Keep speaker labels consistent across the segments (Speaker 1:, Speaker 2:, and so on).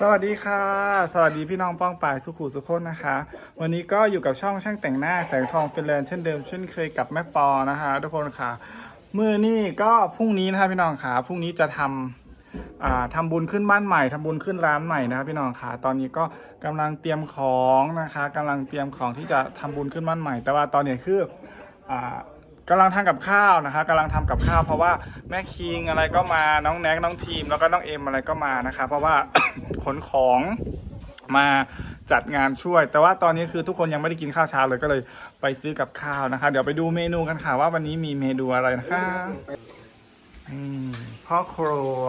Speaker 1: สวัสดีค่ะ สวัสดีพี่น้องป้องปายสุขุสุขคนนะคะ วันนี้ก็อยู่กับช่องช่างแต่งหน้าแสงทองฟินแลนด์เช่นเดิมเช่นเคยกับแม่ปอนะคะ ทุกคนค่ะมือนี่ก็พรุ่งนี้นะคะพี่น้องค่ะพรุ่งนี้จะทำอ่าทำบุญขึ้นบ้านใหม่ทำบุญขึ้นร้านใหม่นะคะพี่น้องค่ะตอนนี้ก็กำลังเตรียมของนะคะกำลังเตรียมของที่จะทำบุญขึ้นบ้านใหม่ แต่ว่าตอนนี้คืออ่า กำลังทำกับข้าวนะคะกำลังทำกับข้าว เพราะว่าแม่คิงอะไรก็มาน้องแน็กน้องทีม แล้วก็น้องเอ็มอะไรก็มานะคะเพราะว่า ขนของมาจัดงานช่วย แต่ว่าตอนนี้คือทุกคนยังไม่ได้กินข้าวเช้าเลยก็เลยไปซื้อกับข้าวนะคะ เดี๋ยวไปดูเมนูกันค่ะว่าวันนี้มีเมนูอะไรนะคะอืมพ่อครัว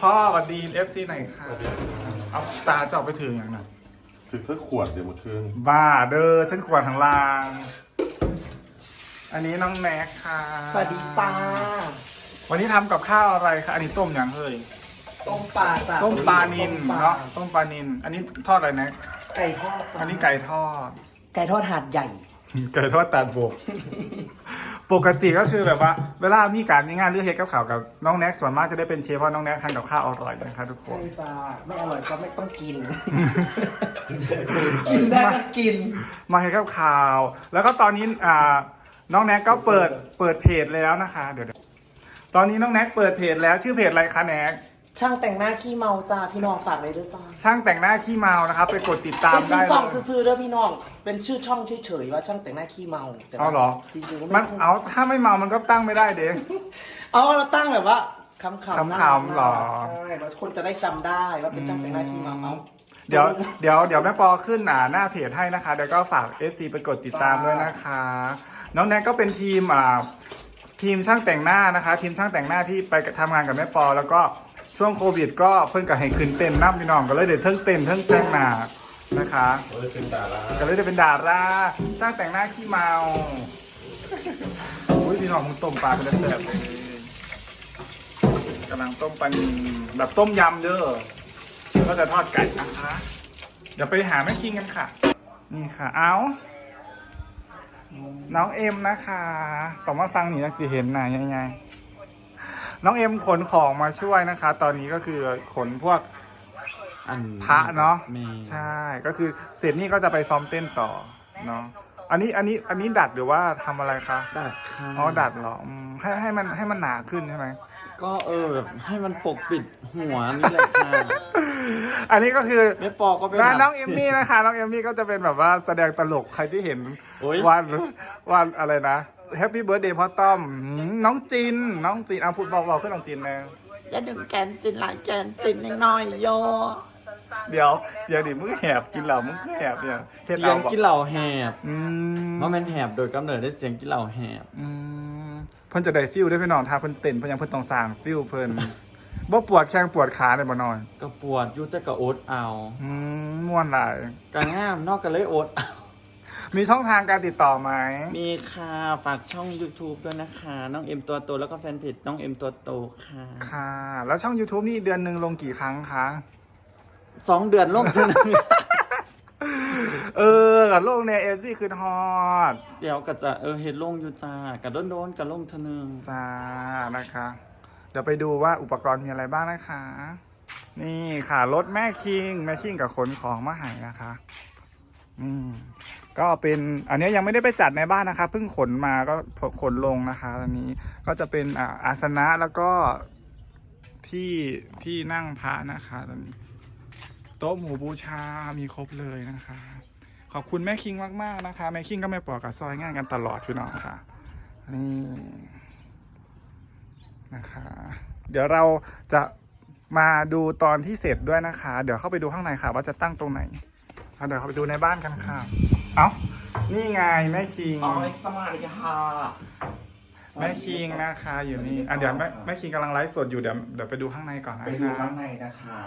Speaker 1: พ่อสวัสดีเอฟซีไหนอยค่ะเอาตาเจาะไปถึงอย่างนั้น
Speaker 2: คือเพื่อขวดเดี๋ยวมาคืน
Speaker 1: บ้าเด้อฉันขวานทางลาง อันนี้น้องแน็กค่ะ
Speaker 3: สวัสดีจ้า
Speaker 1: วันนี้ทำกับข้าวอะไรคะอันนี้ต้มอย่างเฮ้ย
Speaker 3: ต้มปลาจ้า
Speaker 1: ต้มปลานิน
Speaker 3: ต้มปล
Speaker 1: เนาะต้มปลานิน อันนี้ทอดอะไรนะ
Speaker 3: ไก่ทอดจ้า
Speaker 1: อันนี้ไก่ทอด
Speaker 3: ไก่ทอดหาดใหญ่
Speaker 1: ไก่ทอดตาดบกปกติก็คือแบบว่า เวลามีการมีงานเรื่องเฮ็ดกับข่าวกับน้องแน็กส่วนมากจะได้เป็นเชฟเพราะน้องแน็กทำกับข้าวอร่อยนะคะทุกค
Speaker 3: ใช่
Speaker 1: น
Speaker 3: จ้าไม่อร่อยก็ไม่ต้องกิน กินได้ก็กิน
Speaker 1: มาให้กับข่าว แล้วก็ตอนนี้อ่า น้องแน็กก็เปิดเปิดเพจแล้วนะคะ เดี๋ยวๆตอนนี้น้องแน็กเปิดเพจแล้วชื่อเพจอะไรคะแน็ก
Speaker 3: ช่างแต่งหน้าขี้เมาจ้าพี่น้องฝากไว้ด้วยจ้า
Speaker 1: ช่างแต่งหน้าขี้เมานะครับไปกดติดตาม
Speaker 3: เป็นชื่
Speaker 1: ได้
Speaker 3: อช่อง
Speaker 1: เลย
Speaker 3: ซื่อๆเด้อพี่น้อง เป็นชื่อช่องเฉยๆว่าช่างแต่งหน้าขี้เมาแต่ว่
Speaker 1: เอาเหรอ
Speaker 3: จริงๆก็
Speaker 1: มั
Speaker 3: ไม่
Speaker 1: นเอาถ้าไม่เมามันก็ตั้งไม่ได้เด็ก
Speaker 3: เอาเราตั้งแบบว่าคำๆ
Speaker 1: คำๆ
Speaker 3: น่ารัก
Speaker 1: หรอ
Speaker 3: ใช่แล้วคนจะได้จำได้ว่าเป็นช่างแต่งหน้าขี้เมาเอา
Speaker 1: เดี๋ยวเดี๋ยวเดี๋ยวแม่ปอขึ้นอ่าหน้าเพจให้นะคะ เดี๋ยวก็ฝาก FC ไปกดติดตามด้วยนะคะ น้องแน็กก็เป็นทีมอ่าทีมช่างแต่งหน้านะคะ ทีมช่างแต่งหน้าที่ไปทำงานกับแม่ปอ แล้วก็ช่วงโควิด ก็เพิ่งกับให้ขึ้นเต้นน้ำพี่น้องก็เลยเดี๋ยวเทิงเต้นเทิงแต่งหน้านะคะ
Speaker 2: เราจะเป็นดารา
Speaker 1: ก็เลยได้เป็นดาราช่างแต่งหน้าขี้เมาอุ้ยพี่น้องมึงต้มปลาเป็นแซ่บเลยกำลังต้มปลานิลแบบต้มยำเด้อแล้วก็จะทอดไก่นะคะ เดี๋ยวไปหาแม่คิงกันค่ะ นี่ค่ะ เอา น้องเอ็มนะคะต่อมาฟังหนีจากสิเห็นนะยังไง น้องเอ็มขนของมาช่วยนะคะ ตอนนี้ก็คือขนพวก
Speaker 4: อัน
Speaker 1: พระเนาะ
Speaker 4: มี
Speaker 1: ใช่ก็คือเสร็จนี่ก็จะไปซ้อมเต้นต่อเนาะอันนี้อันนี้อันนี้ดัดหรือว่าทำอะไรคะ
Speaker 4: ดัดค่ะ
Speaker 1: อ๋อดัดเหรออืมให้ให้มันให้มันหนาขึ้นใช่ไหม
Speaker 4: ก็เออแบบให้มันปกปิดหัวนี่แหละค่ะ
Speaker 1: อันนี้ก็คือ
Speaker 4: แม่ปอก็ไป
Speaker 1: ร้าน
Speaker 4: ทำ
Speaker 1: น้องเอมมี่นะคะน้องเอมมี่ก็จะเป็นแบบว่าแสดงตลกใครที่เห็น
Speaker 4: โอ๊ย
Speaker 1: วันวันอะไรนะแฮปปี้เบิร์ดเดย์พ่อต้อมอืมน้องจิน น้องจินเอาพูดบอกบอกขึ้นน้องจินนะ
Speaker 3: อย่าดึงแกนจินหลายแกนจินน้อยๆโย
Speaker 1: เดี๋ยวเสียดิมึงแหบกินเหล่ามึงคือแหบเนี่ยเทศ
Speaker 4: เสีย
Speaker 1: เอา
Speaker 4: ง
Speaker 1: บอก
Speaker 4: กินเหล่าแหบ
Speaker 1: อืม
Speaker 4: เพราะมันแหบโดยกำเนิดได้เสียงกินเหล่าแหบ
Speaker 1: อืม เพิ่นจะได้ฟิลได้พี่น้องทาเพิ่นเต้นเพิ่นยังเพิ่นต้องสร้างฟิลเพิ่นบ่ปวดแข้งปวดขาเนี่ยบ่น้อย
Speaker 4: ก็ปวดอยุแต่ก็โอ๊ตเอา
Speaker 1: อืมม่วนหลาย
Speaker 4: กางามนอกกันเลยโอ๊ตเอา
Speaker 1: มีช่องทางการติดต่อไหม
Speaker 4: มีค่ะฝากช่อง YouTube ด้วยนะคะ น้องเอ็มตัวโตแล้วก็แฟนเพจน้องเอ็มตัวโตค่ะ
Speaker 1: ค่ะ แล้วช่อง YouTube นี่เดือนหนึ่งลงกี่ครั้งคะ
Speaker 4: สองเดือนล่มเท่านั้น
Speaker 1: เอ อกับโลกในเอฟซีคือฮอต
Speaker 4: เดี๋ยวก็จะเออเห็ดลงอยู่จ้ากับโดนโดนๆกับลงเทอนึง
Speaker 1: จ้านะคะ เดี๋ยวไปดูว่าอุปกรณ์มีอะไรบ้างนะคะ นี่ค่ะรถแม่คิงแม่คิงกับขนของมาใหายนะคะนี่ก็เป็นอันนี้ยังไม่ได้ไปจัดในบ้านนะคะเพิ่งขนมาก็ขนลงนะคะตอนนี้ก็จะเป็นอ่าอาสนะแล้วก็ที่ที่นั่งพระนะคะตอนนี้โต๊ะหมู่บูชามีครบเลยนะคะ อบคุณแม่คิงมากๆนะคะ แม่คิงก็ไม่ปล่อยกับซอยงานกันตลอดพี่น้องค่ะ นี่นะคะ เดี๋ยวเราจะมาดูตอนที่เสร็จด้วยนะคะ เดี๋ยวเข้าไปดูข้างในค่ะ ว่าจะตั้งตรงไหนเอาเดี๋ยวเข้าไปดูในบ้านกันค่ะ เอ้า นี่ไงแม่คิง
Speaker 3: อ๋อสมาร์ทค่ะ
Speaker 1: แม่คิงนะคะอยู่นี่อะเดี๋ยวแม่แม่คิงกำลังไลฟ์สดอยู่เดี๋ยวเดี๋ยวไปดูข้างในก่อนนะ
Speaker 3: ไปดู
Speaker 1: คะ
Speaker 3: ข้างในนะคะ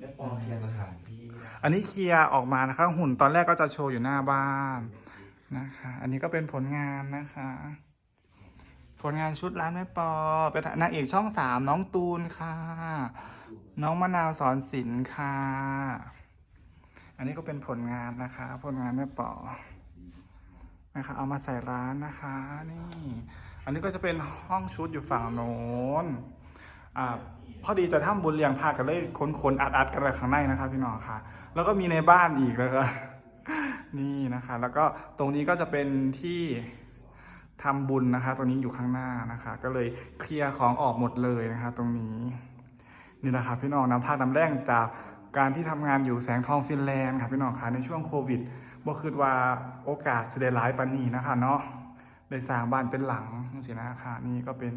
Speaker 3: แม่ปอเรียร้อยสถานที่
Speaker 1: อันนี้เคลียร์ออกมานะคะ หุ่นตอนแรกก็จะโชว์อยู่หน้าบ้านนะคะ อันนี้ก็เป็นผลงานนะคะ ผลงานชุดร้านแม่ปอ เป็นนางเอกช่องสามน้องตูนค่ะ น้องมะนาวสอนศิลป์ค่ะ อันนี้ก็เป็นผลงานนะคะ ผลงานแม่ปอนะคะ เอามาใส่ร้านนะคะ นี่ อันนี้ก็จะเป็นห้องชุดอยู่ฝั่งโน้น อ่าพอดีจะทำบุญเลี้ยงพระกันเลยคนๆอัดๆกันไปข้างในนะครับ พี่น้องค่ะ แล้วก็มีในบ้านอีกแล้วก็นี่นะคะ แล้วก็ตรงนี้ก็จะเป็นที่ทำบุญนะคะ ตรงนี้อยู่ข้างหน้านะคะ ก็เลยเคลียร์ของออกหมดเลยนะคะ ตรงนี้นี่แหละครับพี่น้องน้ำพักน้ำแรงจากการที่ทำงานอยู่แสงทองฟินแลนด์ครับพี่น้องค่ะในช่วงโควิดบ่คิดว่าโอกาสจะได้หลายปานนี้นะคะเนาะได้สร้างบ้านเป็นหลังสินะคะนี่ก็เป็น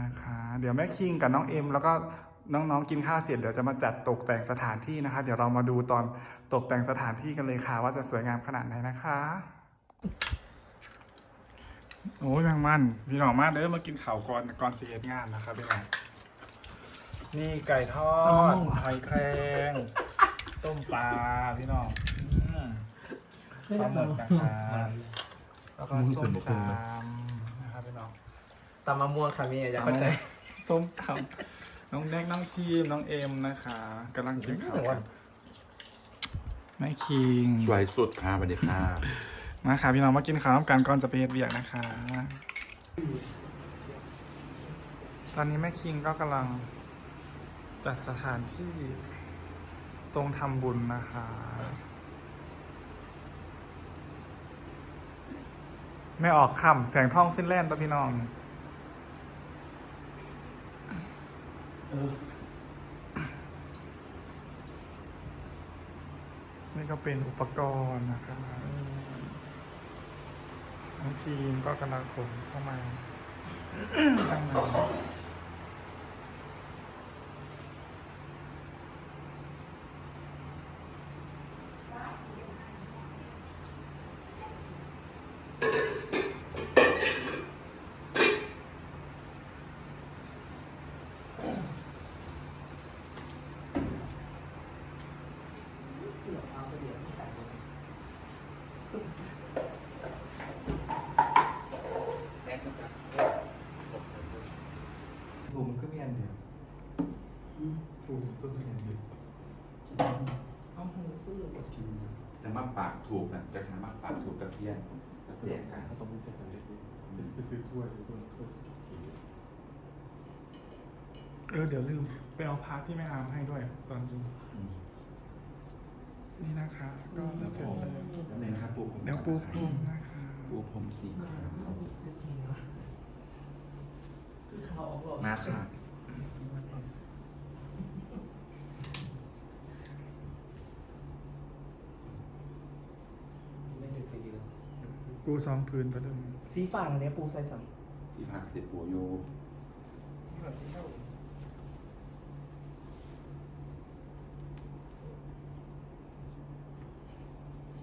Speaker 1: นะคะ เดี๋ยวแม่คิงกับน้องเอ็มแล้วก็น้องๆกินข้าวเสร็จเดี๋ยวจะมาจัดตกแต่งสถานที่นะคะ เดี๋ยวเรามาดูตอนตกแต่งสถานที่กันเลยค่ะ ว่าจะสวยงามขนาดไหนนะคะโอ้ยแมงมันพี่น้องมาเด้อมากินข่าวก่อนก่อนเสียงานนะครับพี่น้องนี่ไก่ทอดหอยแครงต้มปลาพี่น้องอืมปลาหมึกนะครับแล้วก็ส้มตำนะครับพี่น้อง
Speaker 3: ตำมะม่วงค่ะมีอย่าเข้าใจ
Speaker 1: ส้มตำน้องแดงน้องทีมน้องเอ็มนะคะกำลังกินข้าวกันแม่คิง
Speaker 2: สวยสุดค่ะสวัสดีค่ะ
Speaker 1: มาค่ะพี่น้องมากินข้าวน้ำกันก่อนจะไปเฮ็ดเวียกนะคะ ตอนนี้แม่คิงก็กำลังจัดสถานที่ตรงทำบุญนะคะ ไม่ออกคำแสงทองฟินแลนด์ตัวพี่น้อง นี่ก็เป็นอุปกรณ์นะครับน้งทีมก็กำลังขนเข้ามาข้างใน ถูมันก็มีอันเดียวถูมันก็มีอันเดียว
Speaker 3: เอาหูตื้อ
Speaker 5: แต่มาปากถูกนะจะทำมาปากถูกกระเทียมกระเทียมกัน
Speaker 1: ต้องไปซื้อไปซื้อถ้วยถ้วยถ้วยเออเดี๋ยวลืมไปเอาพาร์ทที่แม่อามให้ด้วย ตอนจริงนี่นะคะ ก็เสร็จแล้ว
Speaker 5: แล้วเนี่ยนะครับปูผม
Speaker 1: เดี๋ยวปูพรมนะคะ
Speaker 5: ปูผมสีขาว
Speaker 3: เขาออกหรอ
Speaker 5: มาค่ะ
Speaker 3: ไม่ได้ตีเลย
Speaker 1: ปูสองพื้นไปเลย
Speaker 3: สีฟ้าอันเนี้ยปูใส่สัม
Speaker 5: สีผักเสียปูโย
Speaker 3: แบบที่เข้า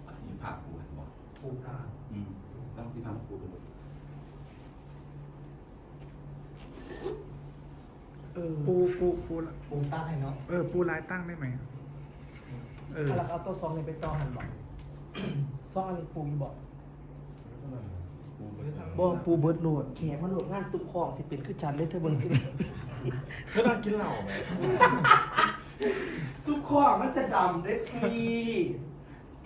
Speaker 5: เอาสีผักปูหันบอก
Speaker 3: ปูกลาง
Speaker 5: อืมต้องสีผักปูเป็น
Speaker 3: เออ
Speaker 1: ปูปูปูละ
Speaker 3: ปูใต้เนาะ
Speaker 1: เออ ปูลายตั้งได้ไหมเออ
Speaker 3: แล้วเอาตัวซองนี้ไปจองหันบอกซองอันนี้ปูมีบอก
Speaker 5: ปูเป็น
Speaker 3: บ่ปูเบิร์ดโหลดแขกมาโหลดงานตุกของสิเป็นคือจันเลยเธอเบิ่งขึ้น
Speaker 2: ไม่ต้องกินเหล้าไหม
Speaker 3: ตุกของมันจะดำได้พี่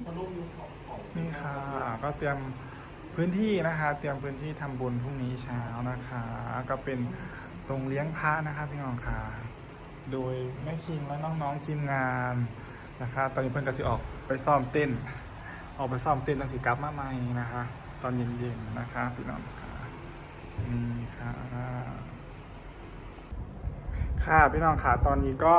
Speaker 3: มันลงอยู่ของของ
Speaker 1: นี่ค่ะก็เตรียมพื้นที่นะคะ เตรียมพื้นที่ทำบุญพรุ่งนี้เช้านะคะ ก็เป็น ตรงเลี้ยงพระนะคะพี่น้องค่ะ โดยแม่คิงและน้องๆทีมงานนะคะตอนนี้เพื่อนก็สิออกไปซ้อมเต้น ออกไปซ้อมเต้นตั้งสิกลับมาใหม่นะคะ ตอนเย็นๆนะคะพี่น้องค่ะนี่ค่ะค่ะพี่น้องค่ะตอนนี้ก็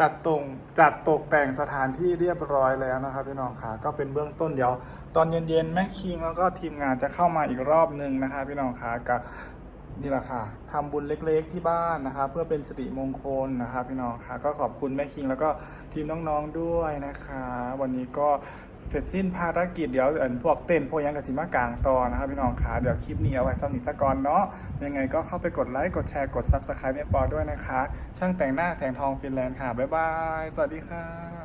Speaker 1: จัดตรงจัดตกแต่งสถานที่เรียบร้อยแล้วนะครับพี่น้องค่ะก็เป็นเบื้องต้นเดี๋ยว ตอนเย็นๆแม่คิงแล้วก็ทีมงานจะเข้ามาอีกรอบหนึ่งนะคะพี่น้องค่ะกับ นี่แหละค่ะทำบุญเล็กๆที่บ้านนะคะเพื่อเป็นสิริมงคลนะคะพี่น้องค่ะ ก็ขอบคุณแม่คิงแล้วก็ทีมน้องๆด้วยนะคะ วันนี้ก็เสร็จสิ้นภารกิจเดี๋ยวเอิ่นพวกเต้นพวกยังกับสิมากลางตอนนะครับพี่น้องค่ะเดี๋ยวคลิปนี้เอาไว้สำหรับนิสกรเนาะยังไงก็เข้าไปกดไลค์กดแชร์กด Subscribe เมปอด้วยนะคะ ช่างแต่งหน้าแสงทองฟินแลนด์ค่ะบ๊ายบายสวัสดีค่ะ